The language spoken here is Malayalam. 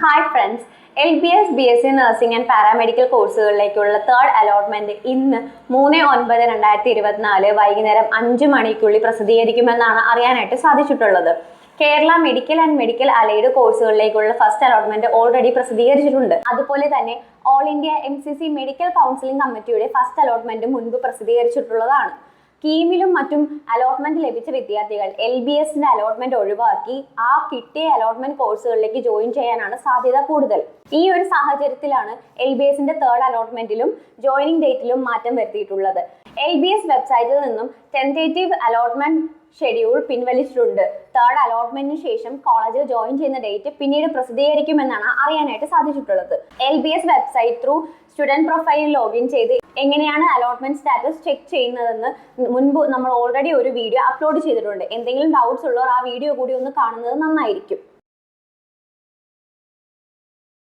Hi friends L B S B S C nursing and paramedical കോഴ്സുകളിലേക്കുള്ള third allotment ഇന്ന് മൂന്ന് ഒൻപത് രണ്ടായിരത്തി ഇരുപത്തിനാല് വൈകുന്നേരം അഞ്ച് മണിക്കുള്ളിൽ പ്രസിദ്ധീകരിക്കുമെന്നാണ് അറിയാനായിട്ട് സാധിച്ചിട്ടുള്ളത്. Kerala medical and medical allied കോഴ്സുകളിലേക്കുള്ള first allotment already പ്രസിദ്ധീകരിച്ചിട്ടുണ്ട്. അതുപോലെ തന്നെ all India M medical counselling കമ്മിറ്റിയുടെ ഫസ്റ്റ് അലോട്ട്മെന്റ് മുൻപ് പ്രസിദ്ധീകരിച്ചിട്ടുള്ളതാണ്. കീമിലും മറ്റും അലോട്ട്മെന്റ് ലഭിച്ച വിദ്യാർത്ഥികൾ എൽ ബി എസിന്റെ അലോട്ട്മെന്റ് ഒഴിവാക്കി ആ കിട്ടിയ അലോട്ട്മെന്റ് കോഴ്സുകളിലേക്ക് ജോയിൻ ചെയ്യാനാണ് സാധ്യത കൂടുതൽ. ഈ ഒരു സാഹചര്യത്തിലാണ് എൽ ബി എസിന്റെ തേർഡ് അലോട്ട്മെന്റിലും ജോയിനിങ് ഡേറ്റിലും മാറ്റം വരുത്തിയിട്ടുള്ളത്. എൽ ബി എസ് വെബ്സൈറ്റിൽ നിന്നും ടെന്റേറ്റീവ് അലോട്ട്മെന്റ് ഷെഡ്യൂൾ പിൻവലിച്ചിട്ടുണ്ട്. തേർഡ് അലോട്ട്മെന്റിന് ശേഷം കോളേജിൽ ജോയിൻ ചെയ്യുന്ന ഡേറ്റ് പിന്നീട് പ്രസിദ്ധീകരിക്കുമെന്നാണ് അറിയാനായിട്ട് സാധിച്ചിട്ടുള്ളത്. L B S website through student profile login ചെയ്ത് എങ്ങനെയാണ് അലോട്ട്മെന്റ് സ്റ്റാറ്റസ് ചെക്ക് ചെയ്യുന്നതെന്ന് മുൻപ് നമ്മൾ ഓൾറെഡി ഒരു വീഡിയോ അപ്ലോഡ് ചെയ്തിട്ടുണ്ട്. എന്തെങ്കിലും ഡൗട്ട്സ് ഉള്ളവർ ആ വീഡിയോ കൂടി ഒന്ന് കാണുന്നത് നന്നായിരിക്കും.